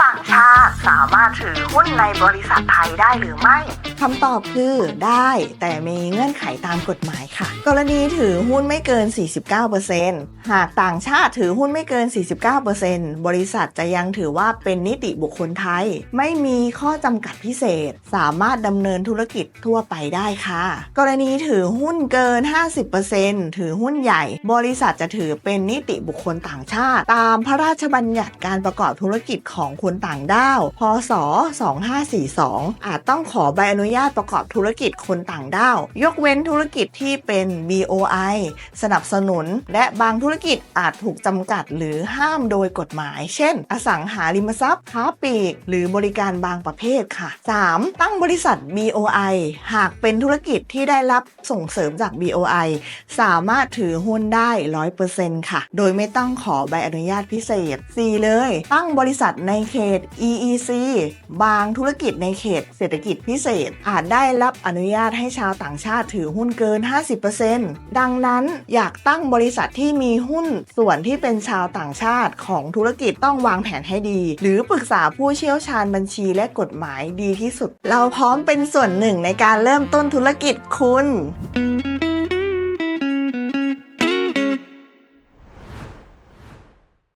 ต่างชาติสามารถถือหุ้นในบริษัทไทยได้หรือไม่คำตอบคือได้แต่มีเงื่อนไขตามกฎหมายค่ะ กรณีถือหุ้นไม่เกิน 49%หากต่างชาติถือหุ้นไม่เกิน 49%บริษัทจะยังถือว่าเป็นนิติบุคคลไทย ไม่มีข้อจำกัดพิเศษ สามารถดำเนินธุรกิจทั่วไปได้ค่ะ กรณีถือหุ้นเกิน 50%ถือหุ้นใหญ่ บริษัทจะถือเป็นนิติบุคคลต่างชาติ ตามพระราชบัญญัติการประกอบธุรกิจของคนต่างด้าว พศ 2542 อาจต้องขอใบอนุญาตประกอบธุรกิจคนต่างด้าว ยกเว้นธุรกิจที่เป็น BOI สนับสนุน และบางธุรกิจอาจถูกจำกัดหรือห้ามโดยกฎหมาย เช่น อสังหาริมทรัพย์ ค้าปลีก หรือบริการบางประเภทค่ะ 3. ตั้งบริษัท BOI หากเป็นธุรกิจที่ได้รับส่งเสริมจาก BOI สามารถถือหุ้นได้ 100%ค่ะ โดยไม่ต้องขอใบอนุญาตพิเศษ 4 เลย ตั้งบริษัทในเขต EEC บางธุรกิจในเขตเศรษฐกิจพิเศษ อาจได้รับอนุญาตให้ชาวต่างชาติถือหุ้นเกิน 50%ดังนั้นอยากตั้งบริษัทที่มีหุ้นส่วนที่เป็นชาวต่างชาติของธุรกิจต้องวางแผนให้ดี หรือปรึกษาผู้เชี่ยวชาญบัญชีและกฎหมายดีที่สุด เราพร้อมเป็นส่วนหนึ่งในการเริ่มต้นธุรกิจคุณ